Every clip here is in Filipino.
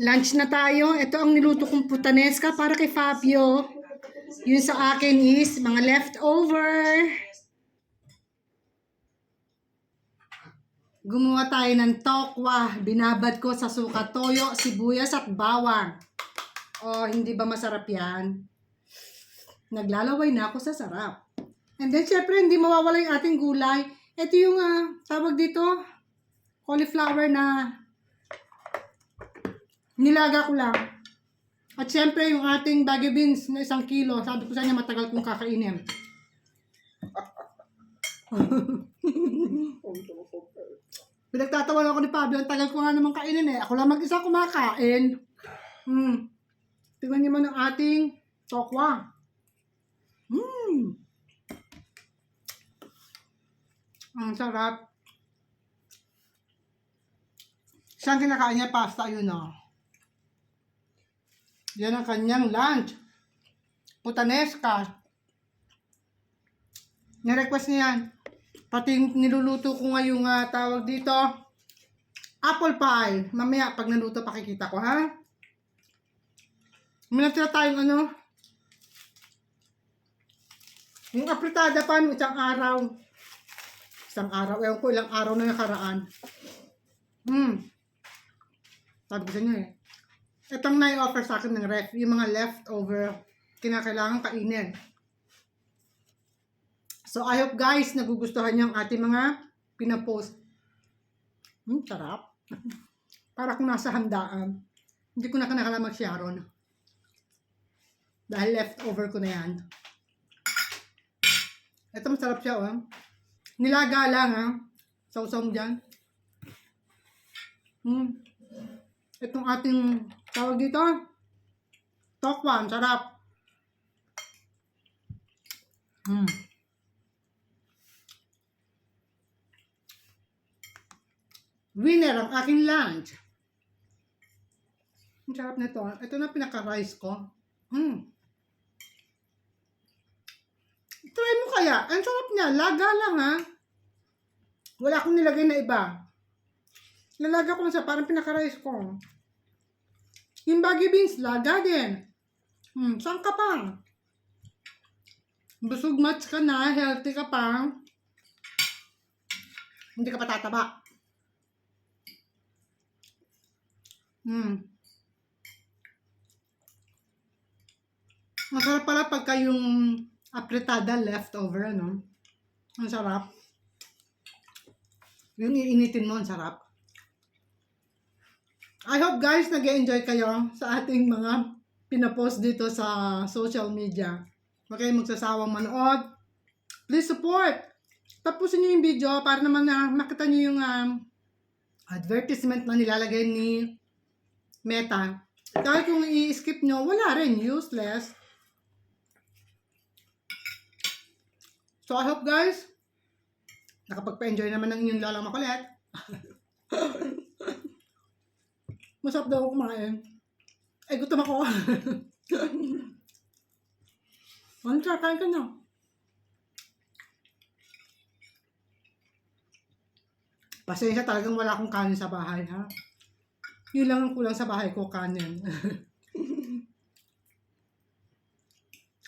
Lunch na tayo. Ito ang niluto kong putanesca para kay Fabio. Yun sa akin is mga leftover. Gumawa tayo ng tokwa. Binabad ko sa suka, toyo, sibuyas at bawang. Oh, hindi ba masarap yan? Naglalaway na ako sa sarap. And then, syempre, hindi mawawala yung ating gulay. Ito yung, ah, tawag dito, cauliflower na nilaga ko lang. At syempre, yung ating baggy beans na isang kilo, sabi ko sa niya matagal kong kakainin. Pinagtatawa ako ni Pablo, ang tagal ko nga naman kainin eh. Ako lang mag-isa kumakain. Hmm. Tingnan niyo man ang ating tokwa. Hmm. Ang sarap. Saan kinakain niya pasta yun oh. Yan ang kanyang lunch. Putanesca. Nirequest niya yan. Pati niluluto ko ngayong ah, tawag dito, apple pie. Mamaya, pag naluto, pakikita ko, ha? May natira tayong ano, yung apritada pa nung isang araw. Isang araw, ewan ko ilang araw na nakaraan. Hmm. Sabi ko sa inyo eh. Itong nai-offer sa akin ng ref, yung mga leftover, kinakailangan kainin. So, I hope guys, nagugustuhan niyo ang ating mga pinapost. Hmm, sarap. Para kung nasa handaan. Hindi ko na kanakala mag-sharon. Dahil leftover ko na yan. Ito masarap siya, oh. Nilaga lang, ha. Sausaw mo dyan. Hmm. Itong ating, tawag dito, tokwa, sarap. Hmm. Winner ang aking lunch. Ang sarap nito. Ito na pinaka-rice ko. Hmm. Try mo kaya. Ang sarap niya. Laga lang ha. Wala akong nilagay na iba. Lalaga ko lang sa parang pinaka-rice ko. Yung baggy beans, laga din. Hmm, saan ka pa? Busog match ka na, healthy ka pa. Hindi ka pa tataba. Hmm. Masarap pala pagka yung apretada leftover, ano? Ang sarap. Yung iinitin mo, ang sarap. I hope guys nag enjoy kayo sa ating mga pinapost dito sa social media. Kayong magsasawang manood. Please support! Tapusin nyo yung video para naman na makita nyo yung um, advertisement na nilalagay ni Meta. Dahil kung i-skip nyo, wala rin. Useless. So I hope guys, nakapagpa-enjoy naman ng inyong lalang makulit. Masarap daw ako kumain. Eh, gutom ako. Siya? Kain ka na. Pasensya talagang wala akong kanin sa bahay, ha? Yun lang ang kulang sa bahay ko, kanin.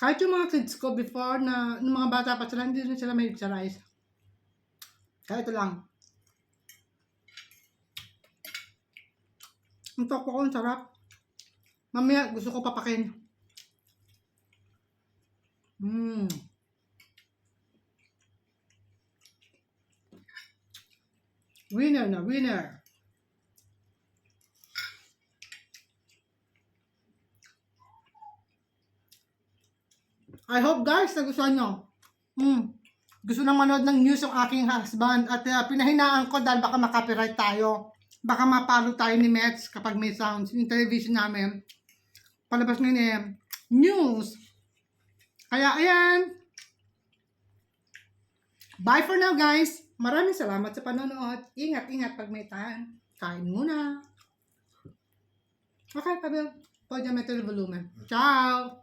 Kahit yung mga kids ko before na, nung mga bata pa sila, hindi rin sila may sa rice. Kaya lang. Ang toko ko, ang sarap. Mamaya, gusto ko papakin. Mmm. Winner na, winner. I hope guys, nagustuhan nyo. Hmm. Gusto nang manood ng news yung aking husband at uh, pinahinaan ko dahil baka makapiright tayo. Baka mapalo tayo ni Mets kapag may sounds. Yung television namin, palabas ngayon eh, news. Kaya ayan. Bye for now guys. Maraming salamat sa panonood. Ingat-ingat pag may time. Kain muna. Okay, Pabel. Pwede metal volume. Ciao!